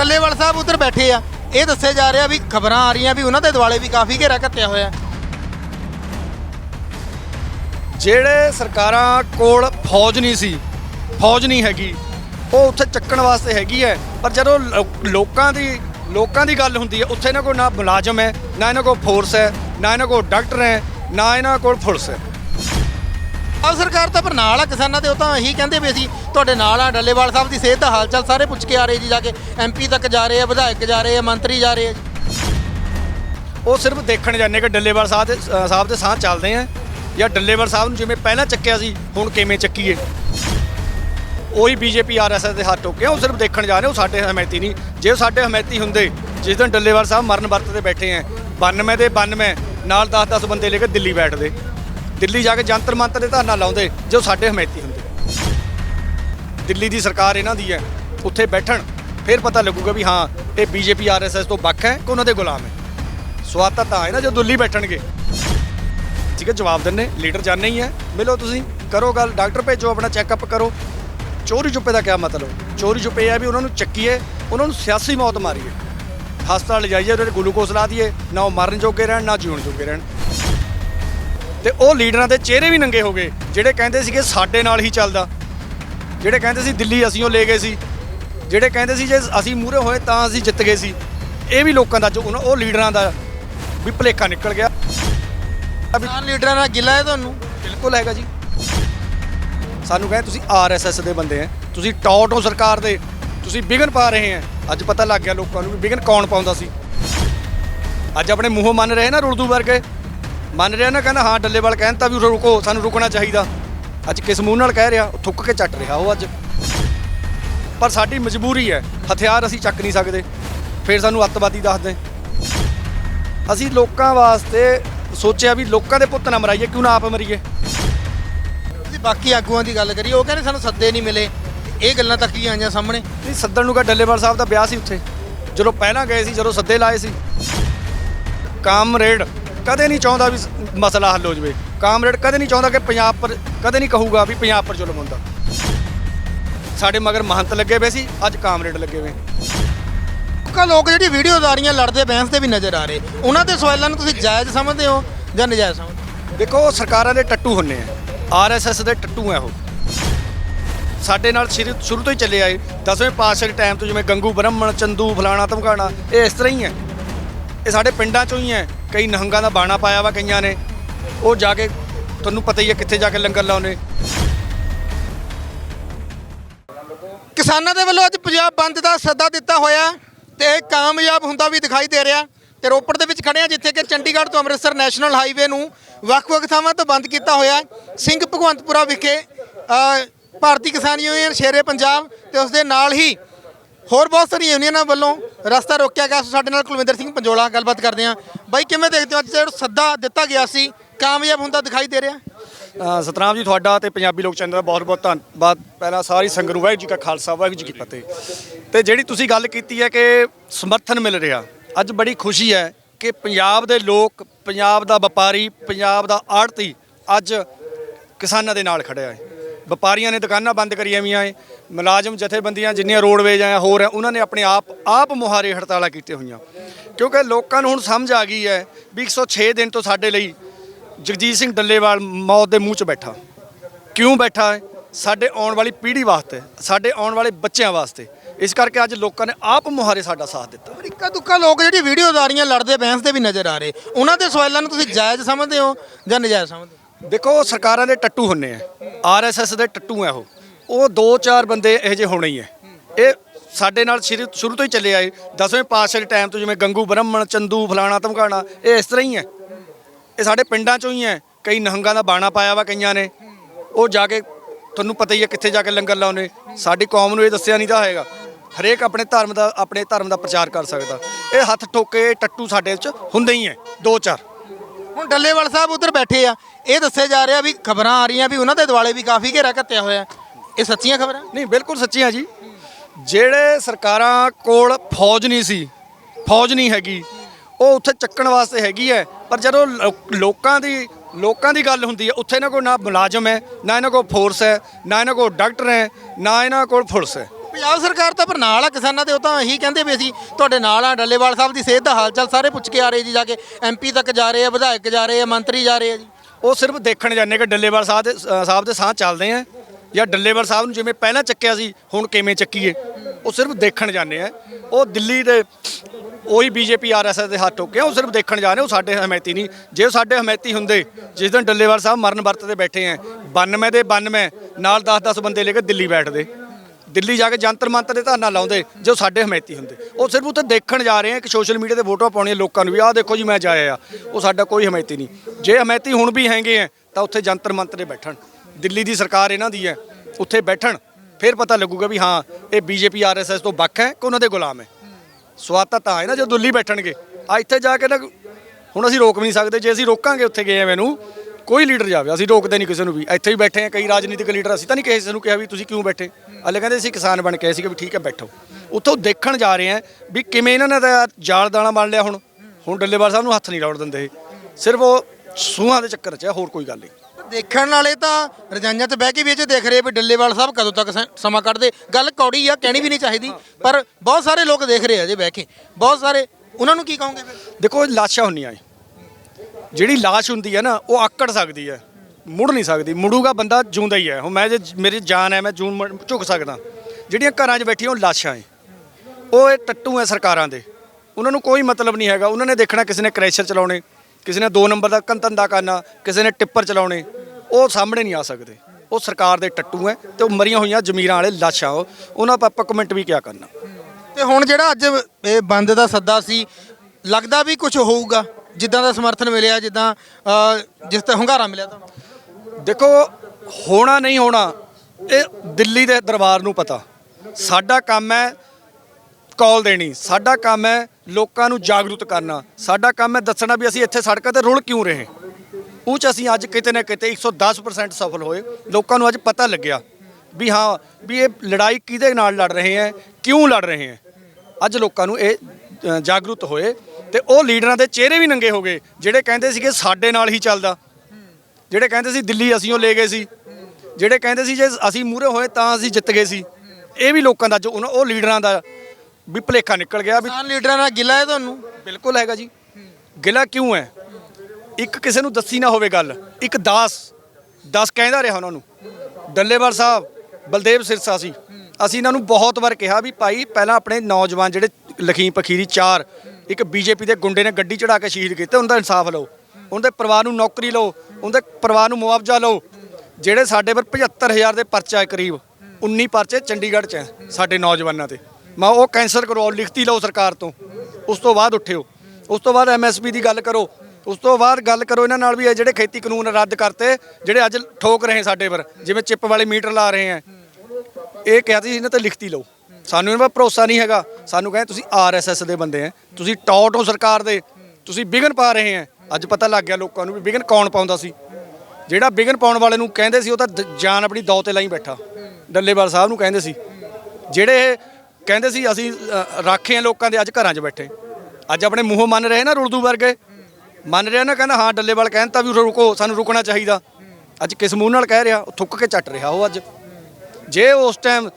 ਡੱਲੇਵਾਲ ਸਾਹਿਬ ਉਧਰ ਬੈਠੇ ਆ। ਇਹ ਦੱਸਿਆ ਜਾ ਰਿਹਾ ਵੀ ਖਬਰਾਂ ਆ ਰਹੀਆਂ ਵੀ ਉਹਨਾਂ ਦੇ ਦੁਆਲੇ ਵੀ ਕਾਫੀ ਘੇਰਾ ਘੱਟਿਆ ਹੋਇਆ ਜਿਹੜੇ ਸਰਕਾਰਾਂ ਕੋਲ ਫੌਜ ਨਹੀਂ ਸੀ, ਫੌਜ ਨਹੀਂ ਹੈਗੀ, ਉਹ ਉੱਥੇ ਚੱਕਣ ਵਾਸਤੇ ਹੈਗੀ ਹੈ। ਪਰ ਜਦੋਂ ਲੋਕਾਂ ਦੀ ਲੋਕਾਂ ਦੀ ਗੱਲ ਹੁੰਦੀ ਹੈ, ਉੱਥੇ ਇਹਨਾਂ ਕੋਲ ਨਾ ਮੁਲਾਜ਼ਮ ਹੈ, ਨਾ ਇਹਨਾਂ ਕੋਲ ਫੋਰਸ ਹੈ, ਨਾ ਇਹਨਾਂ ਕੋਲ ਡਾਕਟਰ ਹੈ, ਨਾ ਇਹਨਾਂ ਕੋਲ ਪੁਲਿਸ ਹੈ। ਆਹ ਸਰਕਾਰ ਤਾਂ ਪਰ ਨਾਲ ਆ ਕਿਸਾਨਾਂ ਦੇ, ਉਹ ਤਾਂ ਇਹੀ ਕਹਿੰਦੇ ਵੀ ਅਸੀਂ ਤੁਹਾਡੇ ਨਾਲ ਆ ਡੱਲੇਵਾਲ ਸਾਹਿਬ ਦੀ ਸਿਹਤ ਦਾ ਹਾਲ ਚਾਲ ਸਾਰੇ ਪੁੱਛ ਕੇ ਆ ਰਹੇ ਜੀ ਜਾ ਕੇ। ਐਮਪੀ ਤੱਕ ਜਾ ਰਹੇ ਆ, ਵਿਧਾਇਕ ਜਾ ਰਹੇ ਆ, ਮੰਤਰੀ ਜਾ ਰਹੇ ਆ ਉਹ ਸਿਰਫ ਦੇਖਣ ਜਾਂਦੇ ਕਿ ਡੱਲੇਵਾਲ ਸਾਹਿਬ ਦੇ ਸਾਹਿਬ ਦੇ ਸਾਹ ਚੱਲਦੇ ਆ, ਜਾਂ ਡੱਲੇਵਾਲ ਸਾਹਿਬ ਨੂੰ ਜਿਵੇਂ ਪਹਿਲਾਂ ਚੱਕਿਆ ਸੀ, ਹੁਣ ਕਿਵੇਂ ਚੱਕੀਏ? ਉਹੀ ਬੀਜੇਪੀ ਆਰਐਸਐਸ ਦੇ ਹੱਥ ਟੋਕੇ ਉਹ ਸਿਰਫ ਦੇਖਣ ਜਾ ਰਹੇ, ਉਹ ਸਾਡੇ ਹਮਾਇਤੀ ਨਹੀਂ। ਜੇ ਉਹ ਸਾਡੇ ਹਮਾਇਤੀ ਹੁੰਦੇ, ਜਿਸ ਦਿਨ ਡੱਲੇਵਾਲ ਸਾਹਿਬ ਮਰਨ ਵਰਤ ਤੇ ਬੈਠੇ ਆ 92 ਦੇ 92 ਨਾਲ 10-10 ਬੰਦੇ ਲੈ ਕੇ ਦਿੱਲੀ ਬੈਠਦੇ। ਦਿੱਲੀ ਜਾ ਕੇ ਜੰਤਰ ਮੰਤਰ ਦੇ ਧਰਨਾ ਲਾਉਂਦੇ ਜੋ ਸਾਡੇ ਹਮਾਇਤੀ ਹੁੰਦੇ ਦਿੱਲੀ ਦੀ ਸਰਕਾਰ ਇਹਨਾਂ ਦੀ ਹੈ, ਉੱਥੇ ਬੈਠਣ, ਫਿਰ ਪਤਾ ਲੱਗੂਗਾ ਵੀ ਹਾਂ, ਇਹ ਬੀਜੇਪੀ, ਆਰਐਸਐਸ ਤੋਂ ਵੱਖ ਹੈ ਕਿ ਉਹਨਾਂ ਦੇ ਗੁਲਾਮ ਹੈ। ਸਵਾਦ ਤਾਂ ਤਾਂ ਹੈ ਨਾ ਜੋ ਦਿੱਲੀ ਬੈਠਣਗੇ। ਠੀਕ ਹੈ, ਜਵਾਬ ਦਿੰਨੇ ਲੀਡਰ ਜਾਣੇ ਹੀ ਹੈ। ਮਿਲੋ ਤੁਸੀਂ, ਕਰੋ ਗੱਲ, ਡਾਕਟਰ ਭੇਜੋ, ਆਪਣਾ ਚੈੱਕਅਪ ਕਰੋ। ਚੋਰੀ ਚੁੱਪੇ ਦਾ ਕੀ ਮਤਲਬ? ਚੋਰੀ ਚੁੱਪੇ ਇਹ ਹੈ ਵੀ ਉਹਨਾਂ ਨੂੰ ਚੱਕੀਏ ਉਹਨਾਂ ਨੂੰ ਸਿਆਸੀ ਮੌਤ ਮਾਰੀਏ ਹਸਪਤਾਲ ਲਿਜਾਈਏ, ਉਹਨਾਂ ਦੇ ਗਲੂਕੋਸ ਲਾ ਦਈਏ, ਨਾ ਉਹ ਮਰਨ ਜੋਗੇ ਰਹਿਣ, ਨਾ ਜਿਉਣ ਜੋਗੇ ਰਹਿਣ। ਤੇ ਉਹ ਲੀਡਰਾਂ ਦੇ ਚਿਹਰੇ ਵੀ ਨੰਗੇ ਹੋ ਗਏ ਜਿਹੜੇ ਕਹਿੰਦੇ ਸੀਗੇ ਸਾਡੇ ਨਾਲ ਹੀ ਚੱਲਦਾ। ਜਿਹੜੇ ਕਹਿੰਦੇ ਸੀ ਦਿੱਲੀ ਅਸੀਂ ਉਹ ਲੈ ਗਏ ਸੀ। ਜਿਹੜੇ ਕਹਿੰਦੇ ਸੀ ਜੇ ਅਸੀਂ ਮੂਹਰੇ ਹੋਏ ਤਾਂ ਅਸੀਂ ਜਿੱਤ ਗਏ ਸੀ। ਇਹ ਵੀ ਲੋਕਾਂ ਦਾ ਜੋ ਉਹਨਾਂ- ਉਹ ਲੀਡਰਾਂ ਦਾ ਵੀ ਭੁਲੇਖਾ ਨਿਕਲ ਗਿਆ। ਅਭੀ ਕਿਸਾਨ ਲੀਡਰਾਂ ਨਾਲ ਗਿਲਾ ਹੈ ਤੁਹਾਨੂੰ? ਬਿਲਕੁਲ ਹੈਗਾ ਜੀ। ਸਾਨੂੰ ਕਹੇ ਤੁਸੀਂ ਆਰਐਸਐਸ ਦੇ ਬੰਦੇ ਆ ਤੁਸੀਂ ਟੌਟ ਹੋ ਸਰਕਾਰ ਦੇ। ਤੁਸੀਂ ਵਿਗਨ ਪਾ ਰਹੇ ਆ ਅੱਜ ਪਤਾ ਲੱਗ ਗਿਆ ਲੋਕਾਂ ਨੂੰ ਵੀ ਵਿਗਨ ਕੌਣ ਪਾਉਂਦਾ ਸੀ। ਅੱਜ ਆਪਣੇ ਮੂੰਹੋਂ ਮੰਨ ਰਹੇ ਨਾ ਰੁਲਦੂ ਵਰਗੇ। ਮੰਨ ਰਿਹਾ ਨਾ ਕਹਿੰਦਾ ਹਾਂ ਡੱਲੇਵਾਲ ਕਹਿੰਦਾ ਵੀ ਰੁਕੋ ਸਾਨੂੰ ਰੁਕਣਾ ਚਾਹੀਦਾ। ਅੱਜ ਕਿਸ ਮੂੰਹ ਨਾਲ ਕਹਿ ਰਿਹਾ ਥੁੱਕ ਕੇ ਚੱਟ ਰਿਹਾ ਉਹ ਅੱਜ। ਪਰ ਸਾਡੀ ਮਜਬੂਰੀ ਹੈ ਹਥਿਆਰ ਅਸੀਂ ਚੱਕ ਨਹੀਂ ਸਕਦੇ। ਫਿਰ ਸਾਨੂੰ ਅੱਤਵਾਦੀ ਦੱਸਦੇ ਅਸੀਂ ਲੋਕਾਂ ਵਾਸਤੇ ਸੋਚਿਆ ਵੀ ਲੋਕਾਂ ਦੇ ਪੁੱਤ ਨਾ ਮਰਾਈਏ ਕਿਉਂ ਨਾ ਆਪ ਮਰੀਏ? ਤੁਸੀਂ ਬਾਕੀ ਆਗੂਆਂ ਦੀ ਗੱਲ ਕਰੀਏ ਉਹ ਕਹਿੰਦੇ ਸਾਨੂੰ ਸੱਦੇ ਨਹੀਂ ਮਿਲੇ। ਇਹ ਗੱਲਾਂ ਤੱਕ ਹੀ ਆਈਆਂ ਸਾਹਮਣੇ? ਨਹੀਂ ਸੱਦਣ ਨੂੰ ਕਾ ਡੱਲੇਵਾਲ ਸਾਹਿਬ ਦਾ ਵਿਆਹ ਸੀ ਉੱਥੇ। ਜਦੋਂ ਪਹਿਲਾਂ ਗਏ ਸੀ ਜਦੋਂ ਸੱਦੇ ਲਾਏ ਸੀ। ਕਾਮਰੇਡ ਕਦੇ ਨਹੀਂ ਚਾਹੁੰਦਾ ਵੀ ਮਸਲਾ ਹੱਲ ਹੋ ਜਾਵੇ। ਕਾਮਰੇਡ ਕਦੇ ਨਹੀਂ ਚਾਹੁੰਦਾ ਕਿ ਪੰਜਾਬ ਪਰ ਕਦੇ ਨਹੀਂ ਕਹੂਗਾ ਵੀ ਪੰਜਾਬ ਪਰ ਜ਼ੁਲਮ ਹੁੰਦਾ। ਸਾਡੇ ਮਗਰ ਮਹੰਤ ਲੱਗੇ ਪਏ ਸੀ ਅੱਜ ਕਾਮਰੇਡ ਲੱਗੇ ਹੋਏ ਕਾ ਲੋਕ ਜਿਹੜੀ ਵੀਡੀਓਦਾਰੀਆਂ ਲੜਦੇ ਬਹਿਸਦੇ ਵੀ ਨਜ਼ਰ ਆ ਰਹੇ। ਉਹਨਾਂ ਦੇ ਸਵਾਲਾਂ ਨੂੰ ਤੁਸੀਂ ਜਾਇਜ਼ ਸਮਝਦੇ ਹੋ ਜਾਂ ਨਜਾਇਜ਼ ਸਮਝਦੇ ਹੋ? ਦੇਖੋ ਸਰਕਾਰਾਂ ਦੇ ਟੱਟੂ ਹੁੰਨੇ ਆ। ਆਰਐਸਐਸ ਦੇ ਟੱਟੂ ਆ ਉਹ। ਸਾਡੇ ਨਾਲ ਸ਼ੁਰੂ ਤੋਂ ਹੀ ਚੱਲੇ ਆਏ। ਦਸਵੇਂ ਪਾਤਸ਼ਾਹ ਦੇ ਟਾਈਮ ਤੋਂ ਜਿਵੇਂ ਗੰਗੂ ਬ੍ਰਹਮਣ ਚੰਦੂ ਫਲਾਣਾ ਧਮਕਾਣਾ ਇਹ ਇਸ ਤਰ੍ਹਾਂ ਹੀ ਹੈ ਇਹ ਸਾਡੇ ਪਿੰਡਾਂ ਚੋਂ ਹੀ ਹੈ ਕਈ ਨਹੰਗਾਂ ਦਾ ਬਾਣਾ ਪਾਇਆ ਵਾ ਕਈਆਂ ਨੇ। ਉਹ ਜਾ ਕੇ ਤੁਹਾਨੂੰ ਪਤਾ ਹੀ ਹੈ ਕਿੱਥੇ ਜਾ ਕੇ ਲੰਗਰ ਲਾਉਨੇ ਕਿਸਾਨਾਂ ਦੇ ਵੱਲੋਂ ਅੱਜ ਪੰਜਾਬ ਬੰਦ ਦਾ ਸੱਦਾ ਦਿੱਤਾ ਹੋਇਆ ਤੇ ਇਹ ਕਾਮਯਾਬ ਹੁੰਦਾ ਵੀ ਦਿਖਾਈ ਦੇ ਰਿਹਾ। ਤੇ ਰੋਪੜ ਦੇ ਵਿੱਚ ਖੜੇ ਆ ਜਿੱਥੇ ਕਿ ਚੰਡੀਗੜ੍ਹ ਤੋਂ ਅੰਮ੍ਰਿਤਸਰ ਨੈਸ਼ਨਲ ਹਾਈਵੇ ਨੂੰ ਵੱਖ-ਵੱਖ ਥਾਵਾਂ ਤੋਂ ਬੰਦ ਕੀਤਾ ਹੋਇਆ। ਸਿੰਘ ਭਗਵੰਤਪੁਰਾ ਵਿਖੇ ਭਾਰਤੀ ਕਿਸਾਨ ਯੂਨੀਅਨ ਸ਼ੇਰੇ ਪੰਜਾਬ ਤੇ ਉਸ ਦੇ ਨਾਲ ਹੀ ਹੋਰ ਬਹੁਤ ਸਾਰੀਆਂ ਯੂਨੀਅਨਾਂ ਵੱਲੋਂ ਰਸਤਾ ਰੋਕਿਆ ਗਿਆ ਸੋ। ਸਾਡੇ ਨਾਲ ਕੁਲਵਿੰਦਰ ਸਿੰਘ ਪੰਜੋਲਾ ਗੱਲਬਾਤ ਕਰਦੇ ਆ ਬਾਈ, ਕਿਵੇਂ ਦੇਖਦੇ ਹੋ ਅੱਜ ਜਿਹੜਾ ਸੱਦਾ ਦਿੱਤਾ ਗਿਆ ਸੀ, ਕਾਮਯਾਬ ਹੁੰਦਾ ਦਿਖਾਈ ਦੇ ਰਿਹਾ? ਸਤਨਾਮ ਜੀ, ਤੁਹਾਡਾ ਤੇ ਪੰਜਾਬੀ ਲੋਕ ਚੈਨਲ ਦਾ ਬਹੁਤ ਬਹੁਤ ਧੰਨਵਾਦ। ਪਹਿਲਾਂ ਸਾਰੀ ਸੰਗਤ ਵਾਹਿਗੁਰੂ ਜੀ ਕਾ ਖਾਲਸਾ, ਵਾਹਿਗੁਰੂ ਜੀ ਕੀ ਫਤਿਹ। ਤੇ ਜਿਹੜੀ ਤੁਸੀਂ ਗੱਲ ਕੀਤੀ ਹੈ ਕਿ ਸਮਰਥਨ ਮਿਲ ਰਿਹਾ, ਅੱਜ ਬੜੀ ਖੁਸ਼ੀ ਹੈ ਕਿ ਪੰਜਾਬ ਦੇ ਲੋਕ, ਪੰਜਾਬ ਦਾ ਵਪਾਰੀ, ਪੰਜਾਬ ਦਾ ਆੜਤੀ ਅੱਜ ਕਿਸਾਨਾਂ ਦੇ ਨਾਲ ਖੜਿਆ ਹੈ ਵਪਾਰੀਆਂ ਨੇ ਦੁਕਾਨਾਂ ਬੰਦ ਕਰੀਆਂ ਵੀਆਂ ਏ, ਮੁਲਾਜ਼ਮ ਜਥੇਬੰਦੀਆਂ ਜਿੰਨੀਆਂ ਰੋਡਵੇਜ ਆ ਹੋਰ ਆ ਉਹਨਾਂ ਨੇ ਆਪਣੇ ਆਪ ਆਪ ਮੁਹਾਰੇ ਹੜਤਾਲਾਂ ਕੀਤੇ ਹੋਈਆਂ। ਕਿਉਂਕਿ ਲੋਕਾਂ ਨੂੰ ਹੁਣ ਸਮਝ ਆ ਗਈ ਹੈ ਵੀ 106 ਦਿਨ ਤੋਂ ਸਾਡੇ ਲਈ ਜਗਜੀਤ ਸਿੰਘ ਡੱਲੇਵਾਲ ਮੌਤ ਦੇ ਮੂੰਹ 'ਚ ਬੈਠਾ। ਕਿਉਂ ਬੈਠਾ ਹੈ? ਸਾਡੇ ਆਉਣ ਵਾਲੀ ਪੀੜ੍ਹੀ ਵਾਸਤੇ, ਸਾਡੇ ਆਉਣ ਵਾਲੇ ਬੱਚਿਆਂ ਵਾਸਤੇ। ਇਸ ਕਰਕੇ ਅੱਜ ਲੋਕਾਂ ਨੇ ਆਪ ਮੁਹਾਰੇ ਸਾਡਾ ਸਾਥ ਦਿੱਤਾ। ਅਮਰੀਕਾ ਦੁੱਕਾ ਲੋਕ ਜਿਹੜੀ ਵੀਡੀਓ ਆ ਰਹੀਆਂ ਲੜਦੇ ਬਹਿਸ 'ਤੇ ਵੀ ਨਜ਼ਰ ਆ ਰਹੇ। ਉਹਨਾਂ ਦੇ ਸਵਾਲਾਂ ਨੂੰ ਤੁਸੀਂ ਜਾਇਜ਼ ਸਮਝਦੇ ਹੋ ਜਾਂ ਨਜਾਇਜ਼ ਸਮਝਦੇ ਹੋ? ਦੇਖੋ ਸਰਕਾਰਾਂ ਦੇ ਟੱਟੂ ਹੁੰਨੇ ਆ। ਆਰਐਸਐਸ ਦੇ ਟੱਟੂ ਆ ਉਹ। ਉਹ ਦੋ ਚਾਰ ਬੰਦੇ ਇਹੋ ਜਿਹੇ ਹੋਣੇ ਹੀ ਆ। ਇਹ ਸਾਡੇ ਨਾਲ ਸ਼ੁਰੂ ਸ਼ੁਰੂ ਤੋਂ ਹੀ ਚੱਲੇ ਆਏ ਦਸਵੇਂ ਪਾਤਸ਼ਾਹ ਦੇ ਟਾਈਮ ਤੋਂ ਜਿਵੇਂ ਗੰਗੂ ਬ੍ਰਹਮਣ, ਚੰਦੂ, ਫਲਾਣਾ, ਧਮਕਾਣਾ, ਇਹ ਇਸ ਤਰ੍ਹਾਂ ਹੀ ਹੈ ਇਹ ਸਾਡੇ ਪਿੰਡਾਂ ਚੋਂ ਹੀ ਹੈ ਕਈ ਨਹੰਗਾਂ ਦਾ ਬਾਣਾ ਪਾਇਆ ਵਾ ਕਈਆਂ ਨੇ। ਉਹ ਜਾ ਕੇ ਤੁਹਾਨੂੰ ਪਤਾ ਹੀ ਹੈ ਕਿੱਥੇ ਜਾ ਕੇ ਲੰਗਰ ਲਾਉਨੇ ਸਾਡੀ ਕੌਮ ਨੂੰ ਇਹ ਦੱਸਿਆ ਨਹੀਂ ਤਾਂ ਹੈਗਾ। ਹਰੇਕ ਆਪਣੇ ਧਰਮ ਦਾ, ਆਪਣੇ ਧਰਮ ਦਾ ਪ੍ਰਚਾਰ ਕਰ ਸਕਦਾ। ਇਹ ਹੱਥ ਠੋਕੇ ਟੱਟੂ ਸਾਡੇ ਵਿੱਚ ਹੁੰਦੇ ਹੀ ਹੈ ਦੋ ਚਾਰ। ਹੁਣ ਡੱਲੇਵਾਲ ਸਾਹਿਬ ਉਧਰ ਬੈਠੇ ਆ, ਇਹ ਦੱਸਿਆ ਜਾ ਰਿਹਾ ਵੀ ਖਬਰਾਂ ਆ ਰਹੀਆਂ ਵੀ ਉਹਨਾਂ ਦੇ ਦੁਆਲੇ ਵੀ ਕਾਫੀ ਘੇਰਾ ਘੱਤਿਆ ਹੋਇਆ। ਇਹ ਸੱਚੀਆਂ ਖਬਰਾਂ? ਨਹੀਂ, ਬਿਲਕੁਲ ਸੱਚੀਆਂ ਜੀ। ਜਿਹੜੇ ਸਰਕਾਰਾਂ ਕੋਲ ਫੌਜ ਨਹੀਂ ਸੀ, ਫੌਜ ਨਹੀਂ ਹੈਗੀ, ਉਹ ਉੱਥੇ ਚੱਕਣ ਵਾਸਤੇ ਹੈਗੀ ਹੈ। ਪਰ ਜਦੋਂ ਲੋਕਾਂ ਦੀ ਲੋਕਾਂ ਦੀ ਗੱਲ ਹੁੰਦੀ ਹੈ, ਉੱਥੇ ਇਹਨਾਂ ਕੋਲ ਨਾ ਮੁਲਾਜ਼ਮ ਹੈ, ਨਾ ਇਹਨਾਂ ਕੋਲ ਫੋਰਸ ਹੈ, ਨਾ ਇਹਨਾਂ ਕੋਲ ਡਾਕਟਰ ਹੈ, ਨਾ ਇਹਨਾਂ ਕੋਲ ਪੁਲਿਸ ਹੈ। ਪੰਜਾਬ ਸਰਕਾਰ ਤਾਂ, ਪਰ ਨਾਲ ਆ ਕਿਸਾਨਾਂ ਦੇ, ਉਹ ਤਾਂ ਇਹੀ ਕਹਿੰਦੇ ਵੀ ਅਸੀਂ ਤੁਹਾਡੇ ਨਾਲ ਆ, ਡੱਲੇਵਾਲ ਸਾਹਿਬ ਦੀ ਸਿਹਤ ਦਾ ਹਾਲ ਚਾਲ ਸਾਰੇ ਪੁੱਛ ਕੇ ਆ ਰਹੇ ਜੀ ਜਾ ਕੇ। ਐਮਪੀ ਤੱਕ ਜਾ ਰਹੇ ਆ, ਵਿਧਾਇਕ ਜਾ ਰਹੇ ਆ, ਮੰਤਰੀ ਜਾ ਰਹੇ ਆ ਜੀ। ਉਹ ਸਿਰਫ ਦੇਖਣ ਜਾਂਦੇ ਕਿ ਡੱਲੇਵਾਲ ਸਾਹਿਬ ਦੇ ਸਾਹਿਬ ਦੇ ਸਾਹ ਚੱਲਦੇ ਆ ਜਾਂ ਡੱਲੇਵਾਲ ਸਾਹਿਬ ਨੂੰ ਜਿਵੇਂ ਪਹਿਲਾਂ ਚੱਕਿਆ ਸੀ, ਹੁਣ ਕਿਵੇਂ ਚੱਕੀਏ, ਉਹ ਸਿਰਫ ਦੇਖਣ ਜਾਂਦੇ ਆ। ਉਹ ਦਿੱਲੀ ਦੇ ਉਹੀ ਬੀਜੇਪੀ ਆਰਐਸਐਸ ਦੇ ਹੱਥ ਟੋਕੇ ਆ, ਉਹ ਸਿਰਫ ਦੇਖਣ ਜਾ ਰਹੇ ਉਹ ਸਾਡੇ ਹਮਾਇਤੀ ਨਹੀਂ। ਜੇ ਉਹ ਸਾਡੇ ਹਮਾਇਤੀ ਹੁੰਦੇ, ਜਿਸ ਦਿਨ ਡੱਲੇਵਾਲ ਸਾਹਿਬ ਮਰਨ ਵਰਤ ਤੇ ਬੈਠੇ ਆ 92 ਦੇ 92 ਨਾਲ 10-10 ਬੰਦੇ ਲੈ ਕੇ ਦਿੱਲੀ ਬੈਠਦੇ। ਦਿੱਲੀ ਜਾ ਕੇ ਜੰਤਰ ਮੰਤਰ ਦੇ ਧਰਨਾ ਲਾਉਂਦੇ, ਜੋ ਸਾਡੇ ਹਮਾਇਤੀ ਹੁੰਦੇ। ਉਹ ਸਿਰਫ ਉੱਥੇ ਦੇਖਣ ਜਾ ਰਹੇ ਆ ਕਿ ਸੋਸ਼ਲ ਮੀਡੀਆ ਤੇ ਫੋਟੋਆਂ ਪਾਉਣੀਆਂ ਲੋਕਾਂ ਨੂੰ ਵੀ, ਆਹ ਦੇਖੋ ਜੀ, ਮੈਂ ਜਾਇਆ ਆ ਉਹ ਸਾਡਾ ਕੋਈ ਹਮਾਇਤੀ ਨਹੀਂ। ਜੇ ਹਮਾਇਤੀ ਹੁਣ ਵੀ ਹੈਗੇ ਆ, ਤਾਂ ਉੱਥੇ ਜੰਤਰ ਮੰਤਰ ਦੇ ਬੈਠਣ। ਦਿੱਲੀ ਦੀ ਸਰਕਾਰ ਇਹਨਾਂ ਦੀ ਹੈ, ਉੱਥੇ ਬੈਠਣ। ਫਿਰ ਪਤਾ ਲੱਗੂਗਾ ਵੀ ਹਾਂ, ਇਹ ਬੀਜੇਪੀ ਆਰਐਸਐਸ ਤੋਂ ਵੱਖ ਹੈ ਕਿ ਉਹਨਾਂ ਦੇ ਗੁਲਾਮ ਹੈ। ਸਵਾਦ ਤਾਂ ਹੈ ਨਾ ਜੋ ਦਿੱਲੀ ਬੈਠਣਗੇ। ਆ ਇੱਥੇ ਜਾ ਕੇ ਨਾ, ਹੁਣ ਅਸੀਂ ਰੋਕ ਵੀ ਨਹੀਂ ਸਕਦੇ। ਜੇ ਅਸੀਂ ਰੋਕਾਂਗੇ ਉੱਥੇ ਗਏ ਐਵੇਂ ਨੂੰ ਕੋਈ ਲੀਡਰ ਜਾਵੇ ਅਸੀਂ ਰੋਕਦੇ ਨਹੀਂ ਕਿਸੇ ਨੂੰ ਵੀ। ਇੱਥੇ ਵੀ ਬੈਠੇ ਆ ਕਈ ਰਾਜਨੀਤਿਕ ਲੀਡਰ ਅਸੀਂ ਤਾਂ ਨਹੀਂ ਕਿਸੇ ਨੂੰ ਕਿਹਾ ਵੀ ਤੁਸੀਂ ਕਿਉਂ ਬੈਠੇ? ਹਲੇ ਕਹਿੰਦੇ ਅਸੀਂ ਕਿਸਾਨ ਬਣ ਕੇ ਆਏ ਸੀਗੇ ਵੀ ਠੀਕ ਹੈ ਬੈਠੋ। ਉੱਥੋਂ ਦੇਖਣ ਜਾ ਰਹੇ ਆ ਵੀ ਕਿਵੇਂ ਇਹਨਾਂ ਨੇ ਤਾਂ ਜਾਲ ਦਾਣਾ ਬਣ ਲਿਆ ਹੁਣ। ਹੁਣ ਡੱਲੇਵਾਲ ਸਾਹਿਬ ਨੂੰ ਹੱਥ ਨਹੀਂ ਲਾਉਣ ਦਿੰਦੇ। ਇਹ ਸਿਰਫ ਉਹ ਸੂਹਾਂ ਦੇ ਚੱਕਰ 'ਚ ਹੈ ਹੋਰ ਕੋਈ ਗੱਲ ਨਹੀਂ। ਦੇਖਣ ਵਾਲੇ ਤਾਂ ਰਜਾਈਆਂ ਤੇ ਬਹਿ ਕੇ ਵੀ ਇਹ 'ਚ ਦੇਖ ਰਹੇ ਵੀ ਡੱਲੇਵਾਲ ਸਾਹਿਬ ਕਦੋਂ ਤੱਕ ਸ- ਸਮਾਂ ਕੱਢਦੇ। ਗੱਲ ਕੌੜੀ ਆ ਕਹਿਣੀ ਵੀ ਨਹੀਂ ਚਾਹੀਦੀ। ਪਰ ਬਹੁਤ ਸਾਰੇ ਲੋਕ ਦੇਖ ਰਹੇ ਆ ਜੇ ਬਹਿ ਕੇ। ਬਹੁਤ ਸਾਰੇ ਉਹਨਾਂ ਨੂੰ ਕੀ ਕਹੋਗੇ ਫਿਰ? ਦੇਖੋ ਇਹ ਲਾਸ਼ਾਂ ਹੁੰਦੀਆਂ ਏ ਜਿਹੜੀ ਲਾਸ਼ ਹੁੰਦੀ ਹੈ ਨਾ, ਉਹ ਆਕੜ ਸਕਦੀ ਹੈ। ਮੁੜ ਨਹੀਂ ਸਕਦੀ। ਮੁੜੂਗਾ ਬੰਦਾ, ਜਿਉਂਦਾ ਹੀ ਹੈ। ਹੁਣ ਮੈਂ ਜੇ ਮੇਰੀ ਜਾਨ ਹੈ, ਮੈਂ ਜੂਨ ਮ- ਝੁਕ ਸਕਦਾ। ਜਿਹੜੀਆਂ ਘਰਾਂ 'ਚ ਬੈਠੀਆਂ, ਉਹ ਲਾਸ਼ਾਂ ਏ। ਉਹ ਇਹ ਟੱਟੂ ਹੈ ਸਰਕਾਰਾਂ ਦੇ। ਉਹਨਾਂ ਨੂੰ ਕੋਈ ਮਤਲਬ ਨਹੀਂ ਹੈਗਾ। ਉਹਨਾਂ ਨੇ ਦੇਖਣਾ ਕਿਸੇ ਨੇ ਕ੍ਰੈਸ਼ਰ ਚਲਾਉਣੇ, ਕਿਸੇ ਨੇ 2 ਨੰਬਰ ਦਾ ਕੰਤਨ ਕਰਨਾ, ਕਿਸੇ ਨੇ ਟਿੱਪਰ ਚਲਾਉਣੇ। ਉਹ ਸਾਹਮਣੇ ਨਹੀਂ ਆ ਸਕਦੇ। ਉਹ ਸਰਕਾਰ ਦੇ ਟੱਟੂ ਹੈ ਤੇ ਉਹ ਮਰੀਆਂ ਹੋਈਆਂ ਜ਼ਮੀਰਾਂ ਵਾਲੇ ਲਾਸ਼ਾਂ ਉਹ। ਉਹਨਾਂ ਆਪਾਂ ਕਮੈਂਟ ਵੀ ਕਿਆ ਕਰਨਾ। ਤੇ ਹੁਣ ਜਿਹੜਾ ਅੱਜ ਇਹ ਬੰਦ ਦਾ ਸੱਦਾ ਸੀ, ਲੱਗਦਾ ਵੀ ਕੁਝ ਹੋਊਗਾ? ਜਿੱਦਾਂ ਦਾ ਸਮਰਥਨ ਮਿਲਿਆ ਜਿੱਦਾਂ ਅ, ਜਿਸ ਤੇ ਹੁੰਗਾਰਾ ਮਿਲਿਆ ਤੁਹਾਨੂੰ? ਦੇਖੋ ਹੋਣਾ ਨਹੀਂ ਹੋਣਾ ਇਹ ਦਿੱਲੀ ਦੇ ਦਰਬਾਰ ਨੂੰ ਪਤਾ। ਸਾਡਾ ਕੰਮ ਹੈ ਕਾਲ ਦੇਣੀ ਸਾਡਾ ਕੰਮ ਹੈ ਲੋਕਾਂ ਨੂੰ ਜਾਗਰੂਕ ਕਰਨਾ। ਸਾਡਾ ਕੰਮ ਹੈ ਦੱਸਣਾ ਵੀ ਅਸੀਂ ਇੱਥੇ ਸੜਕਾਂ ਤੇ ਰੁਲ ਕਿਉਂ ਰਹੇ ਉਹ 'ਚ ਅਸੀਂ ਅੱਜ ਕਿਤੇ ਨਾ ਕਿਤੇ 110% ਸਫਲ ਹੋਏ। ਲੋਕਾਂ ਨੂੰ ਅੱਜ ਪਤਾ ਲੱਗਿਆ ਵੀ ਹਾਂ ਵੀ ਇਹ ਲੜਾਈ ਕਿਹਦੇ ਨਾਲ ਲੜ ਰਹੇ ਹੈ ਕਿਉਂ ਲੜ ਰਹੇ ਹੈ। ਅੱਜ ਲੋਕਾਂ ਨੂੰ ਇਹ ਜਾਗਰੂਕ ਹੋਏ ਤੇ ਉਹ ਲੀਡਰਾਂ ਦੇ ਚਿਹਰੇ ਵੀ ਨੰਗੇ ਹੋ ਗਏ ਜਿਹੜੇ ਕਹਿੰਦੇ ਸੀਗੇ ਸਾਡੇ ਨਾਲ ਹੀ ਚੱਲਦਾ। ਜਿਹੜੇ ਕਹਿੰਦੇ ਸੀ ਦਿੱਲੀ ਅਸੀਂ ਉਹ ਲੈ ਗਏ ਸੀ। ਜਿਹੜੇ ਕਹਿੰਦੇ ਸੀ ਜੇ ਅਸੀਂ ਮੂਹਰੇ ਹੋਏ ਤਾਂ ਅਸੀਂ ਜਿੱਤ ਗਏ ਸੀ। ਇਹ ਵੀ ਲੋਕਾਂ ਦਾ ਜੋ ਉਹ ਲੀਡਰਾਂ ਦਾ ਵੀ ਭੁਲੇਖਾ ਨਿਕਲ ਗਿਆ ਵੀ ਲੀਡਰਾਂ ਨਾਲ ਗਿਲਾ ਹੈ ਤੁਹਾਨੂੰ? ਬਿਲਕੁਲ ਹੈਗਾ ਜੀ। ਗਿਲਾ ਕਿਉਂ ਹੈ? ਇੱਕ ਕਿਸੇ ਨੂੰ ਦੱਸੀ ਨਾ ਹੋਵੇ ਗੱਲ। ਇੱਕ ਦਾਸ ਦਸ ਕਹਿੰਦਾ ਰਿਹਾ ਉਹਨਾਂ ਨੂੰ। ਡੱਲੇਵਾਲ ਸਾਹਿਬ ਬਲਦੇਵ ਸਿਰਸਾ ਸੀ। ਅਸੀਂ ਇਹਨਾਂ ਨੂੰ ਬਹੁਤ ਵਾਰ ਕਿਹਾ ਵੀ ਭਾਈ ਪਹਿਲਾਂ ਆਪਣੇ ਨੌਜਵਾਨ ਜਿਹੜੇ ਲਖੀਮ ਪਖੀਰੀ ਚਾਰ, ਇੱਕ ਬੀਜੇਪੀ ਦੇ ਗੁੰਡੇ ਨੇ ਗੱਡੀ ਚੜਾ ਕੇ ਸ਼ਹੀਦ ਕੀਤੇ ਉਹਨਾਂ ਦਾ ਇਨਸਾਫ ਲਓ। ਉਹਨਾਂ ਦੇ ਪਰਿਵਾਰ ਨੂੰ ਨੌਕਰੀ ਲਓ ਉਹਨਾਂ ਦੇ ਪਰਿਵਾਰ ਨੂੰ ਮੁਆਵਜ਼ਾ ਲਓ। ਜਿਹੜੇ ਸਾਡੇ ਪਰ 75000 ਦੇ ਪਰਚਾ ਹੈ ਕਰੀਬ 19 ਪਰਚੇ ਚੰਡੀਗੜ੍ਹ 'ਚ ਹੈ ਸਾਡੇ ਨੌਜਵਾਨਾਂ ਤੇ। ਮੈਂ ਉਹ ਕੈਂਸਲ ਕਰਵਾਓ ਲਿਖਤੀ ਲਓ ਸਰਕਾਰ ਤੋਂ। ਉਸ ਤੋਂ ਬਾਅਦ ਉੱਠਿਓ। ਉਸ ਤੋਂ ਬਾਅਦ ਐਮਐਸਪੀ ਦੀ ਗੱਲ ਕਰੋ। ਉਸ ਤੋਂ ਬਾਅਦ ਗੱਲ ਕਰੋ ਇਹਨਾਂ ਨਾਲ ਵੀ ਇਹ ਜਿਹੜੇ ਖੇਤੀ ਕਾਨੂੰਨ ਰੱਦ ਕਰਤੇ, ਜਿਹੜੇ ਅੱਜ ਠੋਕ ਰਹੇ ਸਾਡੇ ਪਰ, ਜਿਵੇਂ ਚਿੱਪ ਵਾਲੇ ਮੀਟਰ ਲਾ ਰਹੇ ਆ ਇਹ ਕਿਹਾ ਸੀ, ਇਹਨਾਂ ਤੇ ਲਿਖਤੀ ਲਓ। ਸਾਨੂੰ ਇਹਨਾਂ 'ਤੇ ਭਰੋਸਾ ਨਹੀਂ ਹੈਗਾ। ਸਾਨੂੰ ਕਹਿੰਦੇ, ਤੁਸੀਂ ਆਰਐਸਐਸ ਦੇ ਬੰਦੇ ਆ। ਤੁਸੀਂ ਟੌਟ ਹੋ ਸਰਕਾਰ ਦੇ। ਤੁਸੀਂ ਵਿਗਨ ਪਾ ਰਹੇ ਆ। ਅੱਜ ਪਤਾ ਲੱਗ ਗਿਆ ਲੋਕਾਂ ਨੂੰ ਵੀ ਵਿਗਨ ਕੌਣ ਪਾਉਂਦਾ ਸੀ। ਜਿਹੜਾ ਵਿਗਨ ਪਾਉਣ ਵਾਲੇ ਨੂੰ ਕਹਿੰਦੇ ਸੀ, ਉਹ ਤਾਂ ਜਾਨ ਆਪਣੀ ਦੌ ਤੇ ਲਾਈ ਬੈਠਾ। ਡੱਲੇਵਾਲ ਸਾਹਿਬ ਨੂੰ ਕਹਿੰਦੇ ਸੀ। ਜਿਹੜੇ ਕਹਿੰਦੇ ਸੀ, ਅਸੀਂ ਰਾਖੇ ਆ ਲੋਕਾਂ ਦੇ, ਅੱਜ ਘਰਾਂ 'ਚ ਬੈਠੇ। ਅੱਜ ਆਪਣੇ ਮੂੰਹੋਂ ਮੰਨ ਰਹੇ ਨਾ ਰੁਲਦੂ ਵਰਗੇ। ਮੰਨ ਰਿਹਾ ਨਾ ਕਹਿੰਦਾ, ਹਾਂ, ਡੱਲੇਵਾਲ ਕਹਿੰਦਾ ਵੀ ਰੁਕੋ, ਸਾਨੂੰ ਰੁਕਣਾ ਚਾਹੀਦਾ। ਅੱਜ ਕਿਸ ਮੂੰਹ ਨਾਲ ਕਹਿ ਰਿਹਾ, ਉਹ ਥੁੱਕ ਕੇ ਚੱਟ ਰਿਹਾ ਉਹ ਅੱਜ। ਜੇ ਉਸ ਟਾਈਮ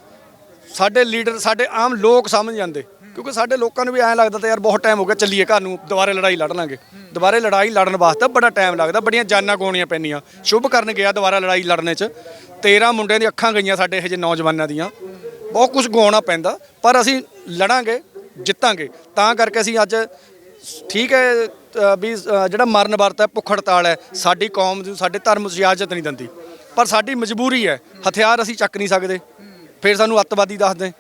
ਸਾਡੇ ਲੀਡਰ ਸਾਡੇ ਆਮ ਲੋਕ ਸਮਝ ਜਾਂਦੇ, ਕਿਉਂਕਿ ਸਾਡੇ ਲੋਕਾਂ ਨੂੰ ਵੀ ਐਂ ਲੱਗਦਾ ਤਾਂ ਯਾਰ ਬਹੁਤ ਟਾਈਮ ਹੋ ਗਿਆ, ਚੱਲੀਏ ਘਰ ਨੂੰ, ਦੁਬਾਰੇ ਲੜਾਈ ਲੜ ਲਾਂਗੇ। ਦੁਬਾਰੇ ਲੜਾਈ ਲੜਨ ਵਾਸਤੇ ਬੜਾ ਟਾਈਮ ਲੱਗਦਾ, ਬੜੀਆਂ ਜਾਨਾਂ ਗਾਉਣੀਆਂ ਪੈਂਦੀਆਂ। ਸ਼ੁਭ ਕਰਨ ਗਿਆ ਦੁਬਾਰਾ ਲੜਾਈ ਲੜਨੇ 'ਚ। 13 ਮੁੰਡਿਆਂ ਦੀਆਂ ਅੱਖਾਂ ਗਈਆਂ ਸਾਡੇ ਇਹੋ ਜਿਹੇ ਨੌਜਵਾਨਾਂ ਦੀਆਂ। ਬਹੁਤ ਕੁਝ ਗਵਾਉਣਾ ਪੈਂਦਾ, ਪਰ ਅਸੀਂ ਲੜਾਂਗੇ, ਜਿੱਤਾਂਗੇ। ਤਾਂ ਕਰਕੇ ਅਸੀਂ ਅੱਜ ਠੀਕ ਹੈ ਵੀ ਜਿਹੜਾ ਮਰਨ ਵਰਤ ਹੈ, ਭੁੱਖ ਹੜਤਾਲ ਹੈ, ਸਾਡੀ ਕੌਮ ਨੂੰ ਸਾਡੇ ਧਰਮ ਨੂੰ ਇਜਾਜ਼ਤ ਨਹੀਂ ਦਿੰਦੀ। ਪਰ ਸਾਡੀ ਮਜਬੂਰੀ ਹੈ ਹਥਿਆਰ ਅਸੀਂ ਚੱਕ ਨਹੀਂ ਸਕਦੇ। ਫਿਰ ਸਾਨੂੰ ਅੱਤਵਾਦੀ ਦੱਸਦੇ।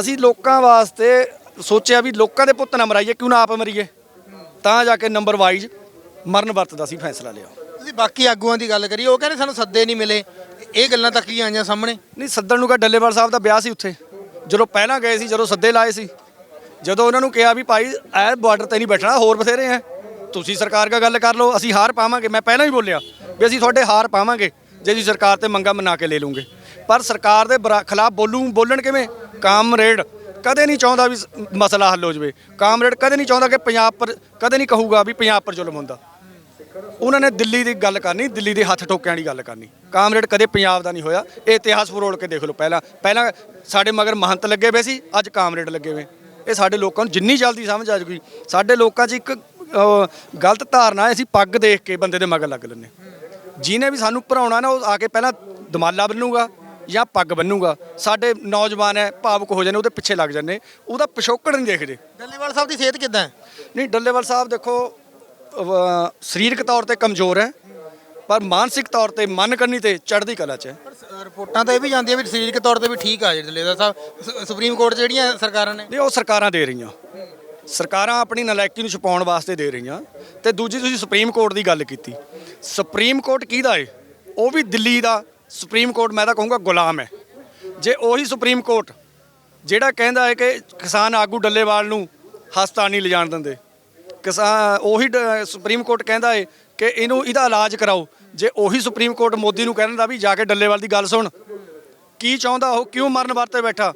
ਅਸੀਂ ਲੋਕਾਂ ਵਾਸਤੇ ਸੋਚਿਆ ਵੀ ਲੋਕਾਂ ਦੇ ਪੁੱਤ ਨਾ ਮਰਾਈਏ ਕਿਉਂ ਨਾ ਆਪ ਮਰੀਏ? ਤਾਂ ਜਾ ਕੇ ਨੰਬਰ ਵਾਈਜ਼ ਮਰਨ ਵਰਤ ਦਾ ਅਸੀਂ ਫੈਸਲਾ ਲਿਆ। ਤੁਸੀਂ ਬਾਕੀ ਆਗੂਆਂ ਦੀ ਗੱਲ ਕਰੀ ਉਹ ਕਹਿੰਦੇ ਸਾਨੂੰ ਸੱਦੇ ਨਹੀਂ ਮਿਲੇ। ਇਹ ਗੱਲਾਂ ਤੱਕ ਹੀ ਆਈਆਂ ਸਾਹਮਣੇ? ਨਹੀਂ ਸੱਦਣ ਨੂੰ ਕਾ ਡੱਲੇਵਾਲ ਸਾਹਿਬ ਦਾ ਵਿਆਹ ਸੀ ਉੱਥੇ। ਜਦੋਂ ਪਹਿਲਾਂ ਗਏ ਸੀ ਜਦੋਂ ਸੱਦੇ ਲਾਏ ਸੀ। ਜਦੋਂ ਉਹਨਾਂ ਨੂੰ ਕਿਹਾ ਵੀ ਭਾਈ ਐ ਬਾਰਡਰ ਤੇ ਨਹੀਂ ਬੈਠਣਾ ਹੋਰ ਬਥੇਰੇ ਆ ਤੁਸੀਂ ਸਰਕਾਰ ਨਾਲ ਗੱਲ ਕਰ ਲਓ ਅਸੀਂ ਹਾਰ ਪਾਵਾਂਗੇ। ਮੈਂ ਪਹਿਲਾਂ ਹੀ ਬੋਲਿਆ ਵੀ ਅਸੀਂ ਤੁਹਾਡੇ ਹਾਰ ਪਾਵਾਂਗੇ। ਜੇ ਤੁਸੀਂ ਸਰਕਾਰ ਤੇ ਮੰਗਾ ਮਨਾ ਕੇ ਲੈ ਲੂਗੇ ਪਰ ਸਰਕਾਰ ਦੇ ਬਰਾ- ਖਿਲਾਫ ਬੋਲੂ, ਬੋਲਣ ਕਿਵੇਂ? ਕਾਮਰੇਡ ਕਦੇ ਨਹੀਂ ਚਾਹੁੰਦਾ ਵੀ ਮਸਲਾ ਹੱਲ ਹੋ ਜਾਵੇ। ਕਾਮਰੇਡ ਕਦੇ ਨਹੀਂ ਚਾਹੁੰਦਾ ਕਿ ਪੰਜਾਬ ਪਰ, ਕਦੇ ਨਹੀਂ ਕਹੂਗਾ ਵੀ ਪੰਜਾਬ ਪਰ ਜ਼ੁਲਮ ਹੁੰਦਾ। ਉਹਨਾਂ ਨੇ ਦਿੱਲੀ ਦੀ ਗੱਲ ਕਰਨੀ, ਦਿੱਲੀ ਦੇ ਹੱਥ ਠੋਕਿਆਂ ਦੀ ਗੱਲ ਕਰਨੀ। ਕਾਮਰੇਡ ਕਦੇ ਪੰਜਾਬ ਦਾ ਨਹੀਂ ਹੋਇਆ। ਇਹ ਇਤਿਹਾਸ ਫਰੋਲ ਕੇ ਦੇਖ ਲਓ ਪਹਿਲਾਂ। ਪਹਿਲਾਂ ਸਾਡੇ ਮਗਰ ਮਹੰਤ ਲੱਗੇ ਹੋਏ ਸੀ, ਅੱਜ ਕਾਮਰੇਡ ਲੱਗੇ ਹੋਏ ਇਹ ਸਾਡੇ ਲੋਕਾਂ ਨੂੰ ਜਿੰਨੀ ਜਲਦੀ ਸਮਝ ਆ ਜੂਗੀ। ਸਾਡੇ ਲੋਕਾਂ 'ਚ ਇੱਕ ਗਲਤ ਧਾਰਨਾ ਹੈ, ਅਸੀਂ ਪੱਗ ਦੇਖ ਕੇ ਬੰਦੇ ਦੇ ਮਗਰ ਲੱਗ ਲੈਂਦੇ ਜਿਹਨੇ ਵੀ ਸਾਨੂੰ ਭਰਾਉਣਾ ਨਾ ਉਹ ਆ ਕੇ ਪਹਿਲਾਂ ਦਮਾਲਾ ਬੰਨੂਗਾ ਜਾਂ ਪੱਗ ਬੰਨੂਗਾ। ਸਾਡੇ ਨੌਜਵਾਨ ਹੈ ਭਾਵੁਕ ਹੋ ਜਾਂਦੇ ਉਹਦੇ ਪਿੱਛੇ ਲੱਗ ਜਾਂਦੇ। ਉਹਦਾ ਪਿਛੋਕੜ ਨਹੀਂ ਦੇਖਦੇ। ਡੱਲੇਵਾਲ ਸਾਹਿਬ ਦੀ ਸਿਹਤ ਕਿਦਾਂ ਹੈ? ਨਹੀਂ ਡੱਲੇਵਾਲ ਸਾਹਿਬ ਦੇਖੋ ਸਰੀਰਕ ਤੌਰ ਤੇ ਕਮਜ਼ੋਰ ਹੈ ਪਰ ਮਾਨਸਿਕ ਤੌਰ ਤੇ ਮਨ ਕਰਨੀ ਤੇ ਚੜ੍ਹਦੀ ਕਲਾ 'ਚ ਹੈ। ਰਿਪੋਰਟਾਂ ਤਾਂ ਇਹ ਵੀ ਜਾਂਦੀਆਂ ਵੀ ਸਰੀਰਕ ਤੌਰ ਤੇ ਵੀ ਠੀਕ ਆ ਜੀ ਡੱਲੇਵਾਲ ਸਾਹਿਬ। ਸੁਪਰੀਮ ਕੋਰਟ 'ਚ ਜਿਹੜੀਆਂ ਸਰਕਾਰਾਂ ਨੇ। ਨਹੀਂ ਉਹ ਸਰਕਾਰਾਂ ਦੇ ਰਹੀਆਂ। ਸਰਕਾਰਾਂ ਆਪਣੀ ਨਲਾਇਕੀ ਨੂੰ ਛੁਪਾਉਣ ਵਾਸਤੇ ਦੇ ਰਹੀਆਂ। ਤੇ ਦੂਜੀ ਤੁਸੀਂ ਸੁਪਰੀਮ ਕੋਰਟ ਦੀ ਗੱਲ ਕੀਤੀ। ਸੁਪਰੀਮ ਕੋਰਟ ਕਿਹਦਾ ਏ? ਉਹ ਵੀ ਦਿੱਲੀ ਦਾ। ਸੁਪਰੀਮ ਕੋਰਟ, ਮੈਂ ਤਾਂ ਕਹੂੰਗਾ ਗੁਲਾਮ ਹੈ ਜੇ ਉਹੀ ਸੁਪਰੀਮ ਕੋਰਟ, ਜਿਹੜਾ ਕਹਿੰਦਾ ਹੈ ਕਿ ਕਿਸਾਨ ਆਗੂ ਡੱਲੇਵਾਲ ਨੂੰ ਹਸਪਤਾਲ ਨਹੀਂ ਲਿਜਾਣ ਦਿੰਦੇ। ਕਿਸਾਨ, ਉਹੀ ਡ- ਸੁਪਰੀਮ ਕੋਰਟ ਕਹਿੰਦਾ ਏ ਕਿ ਇਹਨੂੰ ਇਹਦਾ ਇਲਾਜ ਕਰਾਓ। ਜੇ ਉਹੀ ਸੁਪਰੀਮ ਕੋਰਟ ਮੋਦੀ ਨੂੰ ਕਹਿੰਦਾ ਵੀ ਜਾ ਕੇ ਡੱਲੇਵਾਲ ਦੀ ਗੱਲ ਸੁਣ। ਕੀ ਚਾਹੁੰਦਾ ਉਹ? ਕਿਉਂ ਮਰਨ ਵਰਤੇ ਬੈਠਾ?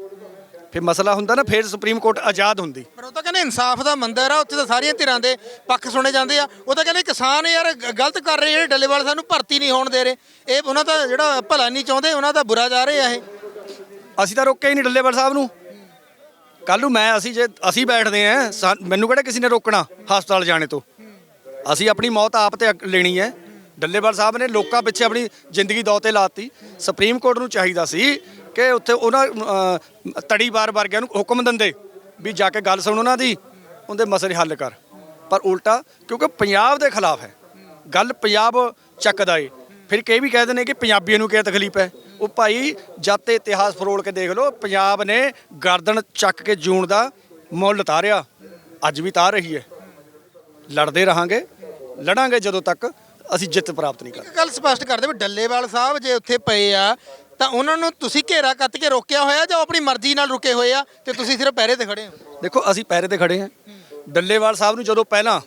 ਫਿਰ ਮਸਲਾ ਹੁੰਦਾ ਨਾ ਫਿਰ ਸੁਪਰੀਮ ਕੋਰਟ ਆਜ਼ਾਦ ਹੁੰਦੀ। ਪਰ ਉਹ ਤਾਂ ਕਹਿੰਦੇ ਇਨਸਾਫ ਦਾ ਮੰਦਰ ਆ ਉੱਥੇ ਤਾਂ ਸਾਰੀਆਂ ਧਿਰਾਂ ਦੇ ਪੱਖ ਸੁਣੇ ਜਾਂਦੇ ਆ। ਉਹ ਤਾਂ ਕਹਿੰਦੇ ਕਿਸਾਨ ਯਾਰ ਗਲਤ ਕਰ ਰਹੇ ਜਿਹੜੇ ਡੱਲੇਵਾਲ ਸਾਹਿਬ ਨੂੰ ਭਰਤੀ ਨਹੀਂ ਹੋਣ ਦੇ ਰਹੇ। ਇਹ ਉਹਨਾਂ ਦਾ ਜਿਹੜਾ ਭਲਾ ਨਹੀਂ ਚਾਹੁੰਦੇ ਉਹਨਾਂ ਦਾ ਬੁਰਾ ਜਾ ਰਹੇ ਆ ਇਹ। ਅਸੀਂ ਤਾਂ ਰੋਕਿਆ ਹੀ ਨਹੀਂ ਡੱਲੇਵਾਲ ਸਾਹਿਬ ਨੂੰ। ਕੱਲ ਨੂੰ ਮੈਂ ਅਸੀਂ ਜੇ ਅਸੀਂ ਬੈਠਦੇ ਆਂ ਮੈਨੂੰ ਕਿਹੜਾ ਕਿਸੇ ਨੇ ਰੋਕਣਾ ਹਸਪਤਾਲ ਜਾਣੇ ਤੋਂ? ਅਸੀਂ ਆਪਣੀ ਮੌਤ ਆਪ ਤੇ ਲੈਣੀ ਹੈ। ਡੱਲੇਵਾਲ ਸਾਹਿਬ ਨੇ ਲੋਕਾਂ ਪਿੱਛੇ ਆਪਣੀ ਜ਼ਿੰਦਗੀ ਦੌ ਤੇ ਲਾਤੀ। ਸੁਪਰੀਮ ਕੋਰਟ ਨੂੰ ਚਾਹੀਦਾ ਸੀ ਕਿ ਉੱਥੇ ਉਹਨਾਂ ਅਹ, ਤੜੀਵਾਰ ਵਰਗਿਆਂ ਨੂੰ ਹੁਕਮ ਦਿੰਦੇ ਵੀ ਜਾ ਕੇ ਗੱਲ ਸੁਣ ਉਹਨਾਂ ਦੀ ਉਹਦੇ ਮਸਲੇ ਹੱਲ ਕਰ। ਪਰ ਉਲਟਾ ਕਿਉਂਕਿ ਪੰਜਾਬ ਦੇ ਖਿਲਾਫ ਹੈ। ਗੱਲ ਪੰਜਾਬ ਚੱਕਦਾ ਏ। ਫਿਰ ਕਿ ਇਹ ਵੀ ਕਹਿ ਦਿੰਦੇ ਕਿ ਪੰਜਾਬੀਆਂ ਨੂੰ ਕਿਆ ਤਕਲੀਫ ਹੈ? ਉਹ ਭਾਈ ਜਦ ਤੇ ਇਤਿਹਾਸ ਫਰੋਲ ਕੇ ਦੇਖ ਲਓ ਪੰਜਾਬ ਨੇ ਗਰਦਨ ਚੱਕ ਕੇ ਜੂਣ ਦਾ ਮੁੱਲ ਤਾਰਿਆ ਅੱਜ ਵੀ ਤਾਰ ਰਹੀ ਹੈ। ਲੜਦੇ ਰਹਾਂਗੇ। ਲੜਾਂਗੇ ਜਦੋਂ ਤੱਕ ਅਸੀਂ ਜਿੱਤ ਪ੍ਰਾਪਤ ਨਹੀਂ ਕਰਦੇ ਇੱਕ ਗੱਲ ਸਪਸ਼ਟ ਕਰਦੇ ਵੀ ਡੱਲੇਵਾਲ ਸਾਹਿਬ ਜੇ ਉੱਥੇ ਪਏ ਆ ਤਾਂ ਉਹਨਾਂ ਨੂੰ ਤੁਸੀਂ ਘੇਰਾ ਕੱਤ ਕੇ ਰੋਕਿਆ ਹੋਇਆ ਜਾਂ ਉਹ ਆਪਣੀ ਮਰਜ਼ੀ ਨਾਲ ਰੁਕੇ ਹੋਏ ਆ ਤੇ ਤੁਸੀਂ ਸਿਰਫ ਪਹਿਰੇ ਤੇ ਖੜੇ ਹੋ? ਦੇਖੋ ਅਸੀਂ ਪੈਰੇ ਤੇ ਖੜੇ ਹਾਂ। ਡੱਲੇਵਾਲ ਸਾਹਿਬ ਨੂੰ ਜਦੋਂ ਪਹਿਲਾਂ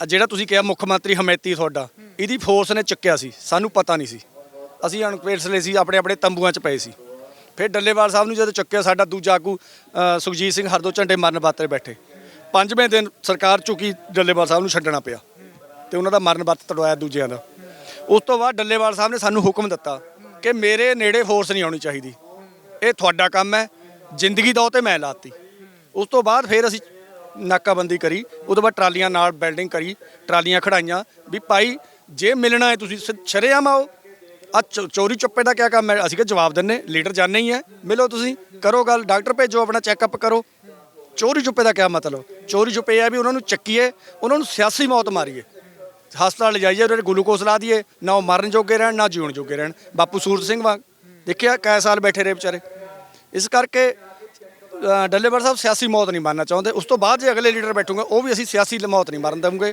ਆਹ ਜਿਹੜਾ ਤੁਸੀਂ ਕਿਹਾ ਮੁੱਖ ਮੰਤਰੀ ਹਮੈਤੀ ਤੁਹਾਡਾ ਇਹਦੀ ਫੋਰਸ ਨੇ ਚੱਕਿਆ ਸੀ ਸਾਨੂੰ ਪਤਾ ਨਹੀਂ ਸੀ। ਅਸੀਂ ਅਣਪੇਰਸਲੇ ਸੀ ਆਪਣੇ ਆਪਣੇ ਤੰਬੂਆਂ 'ਚ ਪਏ ਸੀ। ਫਿਰ ਡੱਲੇਵਾਲ ਸਾਹਿਬ ਨੂੰ ਜਦੋਂ ਚੱਕਿਆ ਸਾਡਾ ਦੂਜਾ ਆਗੂ ਅ, ਸੁਖਜੀਤ ਸਿੰਘ ਹਰਦੋ ਝੰਡੇ ਮਰਨ ਬਾਤਰੇ ਬੈਠੇ। ਪੰਜਵੇਂ ਦਿਨ ਸਰਕਾਰ ਚੁੱਕੀ ਡੱਲੇਵਾਲ ਸਾਹਿਬ ਨੂੰ ਛੱਡਣਾ ਪਿਆ ਤੇ ਉਹਨਾਂ ਦਾ ਮਰਨ ਵਰਤ ਤੜਵਾਇਆ ਦੂਜਿਆਂ ਦਾ। ਉਸ ਤੋਂ ਬਾਅਦ ਡੱਲੇਵਾਲ ਸਾਹਿਬ ਨੇ ਸਾਨੂੰ ਹੁਕਮ ਦਿੱਤਾ ਕਿ ਮੇਰੇ ਨੇੜੇ ਫੋਰਸ ਨਹੀਂ ਆਉਣੀ ਚਾਹੀਦੀ। ਇਹ ਤੁਹਾਡਾ ਕੰਮ ਹੈ, ਜ਼ਿੰਦਗੀ ਦਾ ਉਹ ਤੇ ਮੈਂ ਲਾਤੀ। ਉਸ ਤੋਂ ਬਾਅਦ ਫਿਰ ਅਸੀਂ ਨਾਕਾਬੰਦੀ ਕਰੀ ਉਸ ਤੋਂ ਬਾਅਦ ਟਰਾਲੀਆਂ ਨਾਲ ਬਿਲਡਿੰਗ ਕਰੀ, ਟਰਾਲੀਆਂ ਖੜਾਈਆਂ ਵੀ ਭਾਈ ਜੇ ਮਿਲਣਾ ਹੈ ਤੁਸੀਂ ਸ- ਸ਼ਰੇਆਮ ਆਓ। ਆ ਚੋਰੀ ਚੁੱਪੇ ਦਾ ਕੀ ਕੰਮ ਹੈ? ਅਸੀਂ ਕਿ ਜਵਾਬ ਦਿੰਨੇ, ਲੀਡਰ ਜਾਣੇ ਹੀ ਹੈ, ਮਿਲੋ ਤੁਸੀਂ, ਕਰੋ ਗੱਲ, ਡਾਕਟਰ ਭੇਜੋ ਆਪਣਾ ਚੈੱਕਅਪ ਕਰੋ। ਚੋਰੀ ਚੁੱਪੇ ਦਾ ਕੀ ਮਤਲਬ? ਚੋਰੀ ਚੁੱਪੇ ਇਹ ਹੈ ਵੀ ਉਹਨਾਂ ਨੂੰ ਚੱਕੀਏ, ਉਹਨਾਂ ਨੂੰ ਸਿਆਸੀ ਮੌਤ ਮਾਰੀਏ। ਹਸਪਤਾਲ ਲਿਜਾਈਏ ਉਹਨਾਂ ਨੂੰ ਗਲੂਕੋਜ਼ ਲਾ ਦਈਏ ਨਾ ਉਹ ਮਰਨ ਜੋਗੇ ਰਹਿਣ ਨਾ ਜਿਉਣ ਜੋਗੇ ਰਹਿਣ। ਬਾਪੂ ਸੂਰਤ ਸਿੰਘ ਵਾਂਗ ਦੇਖਿਆ ਕੈ ਸਾਲ ਬੈਠੇ ਰਹੇ ਵਿਚਾਰੇ। ਇਸ ਕਰਕੇ ਅ, ਡੱਲੇਵਾਲ ਸਾਹਿਬ ਸਿਆਸੀ ਮੌਤ ਨਹੀਂ ਮੰਨਣਾ ਚਾਹੁੰਦੇ। ਉਸ ਤੋਂ ਬਾਅਦ ਜੇ ਅਗਲੇ ਲੀਡਰ ਬੈਠੂਗੇ ਉਹ ਵੀ ਅਸੀਂ ਸਿਆਸੀ ਮੌਤ ਨਹੀਂ ਮਰਨ ਦੇਵਾਂਗੇ।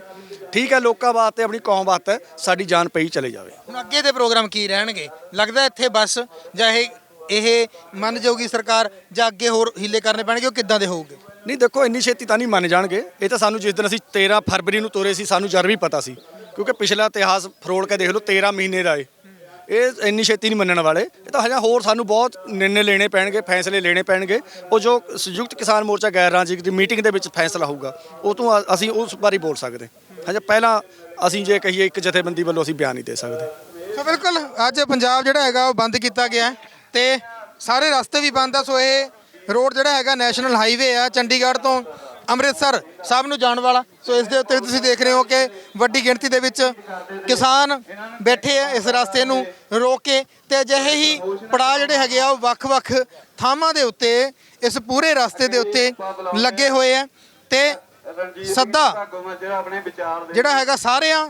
ਠੀਕ ਹੈ ਲੋਕਾਂ ਵਾਸਤੇ ਆਪਣੀ ਕੌਮ ਵਾਸਤੇ ਸਾਡੀ ਜਾਨ ਪਈ ਚਲੇ ਜਾਵੇ। ਹੁਣ ਅੱਗੇ ਦੇ ਪ੍ਰੋਗਰਾਮ ਕੀ ਰਹਿਣਗੇ? ਲੱਗਦਾ ਇੱਥੇ ਬਸ ਜਾਂ ਇਹ ਇਹ ਮੰਨ ਜਾਊਗੀ ਸਰਕਾਰ ਜਾਂ ਅੱਗੇ ਹੋਰ ਹੀਲੇ ਕਰਨੇ ਪੈਣਗੇ ਉਹ ਕਿੱਦਾਂ ਦੇ ਹੋਊਗੇ? ਨਹੀਂ, ਦੇਖੋ, ਇੰਨੀ ਛੇਤੀ ਤਾਂ ਨਹੀਂ ਮੰਨ ਜਾਣਗੇ। ਇਹ ਤਾਂ ਸਾਨੂੰ ਜਿਸ ਦਿਨ ਅਸੀਂ 13 ਫਰਵਰੀ ਨੂੰ ਤੋਰੇ ਸੀ, ਸਾਨੂੰ ਜਰ ਵੀ ਪਤਾ ਸੀ। ਕਿਉਂਕਿ ਪਿਛਲਾ ਇਤਿਹਾਸ ਫਰੋਲ ਕੇ ਦੇਖ ਲਓ 13 ਮਹੀਨੇ ਦਾ ਏ। ਇਹ ਇੰਨੀ ਛੇਤੀ ਨਹੀਂ ਮੰਨਣ ਵਾਲੇ। ਇਹ ਤਾਂ ਹਜੇ ਹੋਰ ਸਾਨੂੰ ਬਹੁਤ ਨਿਰਣੇ ਲੈਣੇ ਪੈਣਗੇ, ਫੈਸਲੇ ਲੈਣੇ ਪੈਣਗੇ। ਉਹ ਜੋ ਸੰਯੁਕਤ ਕਿਸਾਨ ਮੋਰਚਾ ਗੈਰ ਰਾਜਨੀਤਿਕ ਦੀ ਮੀਟਿੰਗ ਦੇ ਵਿੱਚ ਫੈਸਲਾ ਹੋਊਗਾ, ਉਹ ਤੋਂ ਅ- ਅਸੀਂ ਉਸ ਬਾਰੇ ਬੋਲ ਸਕਦੇ। ਹਜੇ ਪਹਿਲਾਂ ਅਸੀਂ ਜੇ ਕਹੀਏ, ਇੱਕ ਜਥੇਬੰਦੀ ਵੱਲੋਂ ਅਸੀਂ ਬਿਆਨ ਨਹੀਂ ਦੇ ਸਕਦੇ। ਸੋ ਬਿਲਕੁਲ, ਅੱਜ ਪੰਜਾਬ ਜਿਹੜਾ ਹੈਗਾ, ਉਹ ਬੰਦ ਕੀਤਾ ਗਿਆ ਹੈ ਤੇ ਸਾਰੇ ਰਸਤੇ ਵੀ ਬੰਦ ਆ। ਸੋ ਇਹ ਰੋਡ ਜਿਹੜਾ ਹੈਗਾ ਨੈਸ਼ਨਲ ਹਾਈਵੇ ਆ ਚੰਡੀਗੜ੍ਹ ਤੋਂ ਅੰਮ੍ਰਿਤਸਰ ਸਾਹਿਬ ਨੂੰ ਜਾਣ ਵਾਲਾ। ਸੋ ਇਸ ਦੇ ਉੱਤੇ ਤੁਸੀਂ ਦੇਖ ਰਹੇ ਹੋ ਕਿ ਵੱਡੀ ਗਿਣਤੀ ਦੇ ਵਿੱਚ ਕਿਸਾਨ ਬੈਠੇ ਆ ਇਸ ਰਸਤੇ ਨੂੰ ਰੋਕ ਕੇ ਤੇ ਅਜਿਹੇ ਹੀ ਪੜਾਅ ਜਿਹੜੇ ਹੈਗੇ ਆ, ਉਹ ਵੱਖ-ਵੱਖ ਥਾਵਾਂ ਦੇ ਉੱਤੇ, ਇਸ ਪੂਰੇ ਰਸਤੇ ਦੇ ਉੱਤੇ ਲੱਗੇ ਹੋਏ ਆ ਤੇ ਸੱਦਾ ਜਿਹੜਾ ਹੈਗਾ ਸਾਰਿਆਂ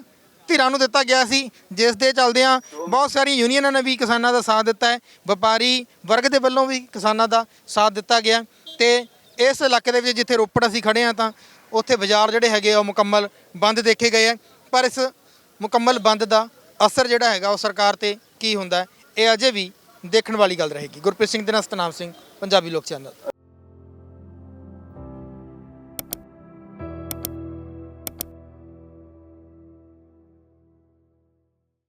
ਧਿਰਾਂ ਨੂੰ ਦਿੱਤਾ ਗਿਆ ਸੀ, ਜਿਸ ਦੇ ਚੱਲਦਿਆਂ ਬਹੁਤ ਸਾਰੀਆਂ ਯੂਨੀਅਨਾਂ ਨੇ ਵੀ ਕਿਸਾਨਾਂ ਦਾ ਸਾਥ ਦਿੱਤਾ ਹੈ। ਵਪਾਰੀ ਵਰਗ ਦੇ ਵੱਲੋਂ ਵੀ ਕਿਸਾਨਾਂ ਦਾ ਸਾਥ ਦਿੱਤਾ ਗਿਆ ਤੇ ਇਸ ਇਲਾਕੇ ਦੇ ਵਿੱਚ ਜਿੱਥੇ ਰੋਪੜ ਅਸੀਂ ਖੜੇ ਆ ਤਾਂ ਉੱਥੇ ਬਾਜ਼ਾਰ ਜਿਹੜੇ ਹੈਗੇ ਆ, ਉਹ ਮੁਕੰਮਲ ਬੰਦ ਦੇਖੇ ਗਏ ਆ ਪਰ ਇਸ ਮੁਕੰਮਲ ਬੰਦ ਦਾ ਅਸਰ ਜਿਹੜਾ ਹੈਗਾ ਉਹ ਸਰਕਾਰ ਤੇ ਕੀ ਹੁੰਦਾ ਇਹ ਅਜੇ ਵੀ ਦੇਖਣ ਵਾਲੀ ਗੱਲ ਰਹੇਗੀ। ਗੁਰਪ੍ਰੀਤ ਸਿੰਘ ਦੇ ਨਾਲ ਸਤਨਾਮ ਸਿੰਘ, ਪੰਜਾਬੀ ਲੋਕ ਚੈਨਲ।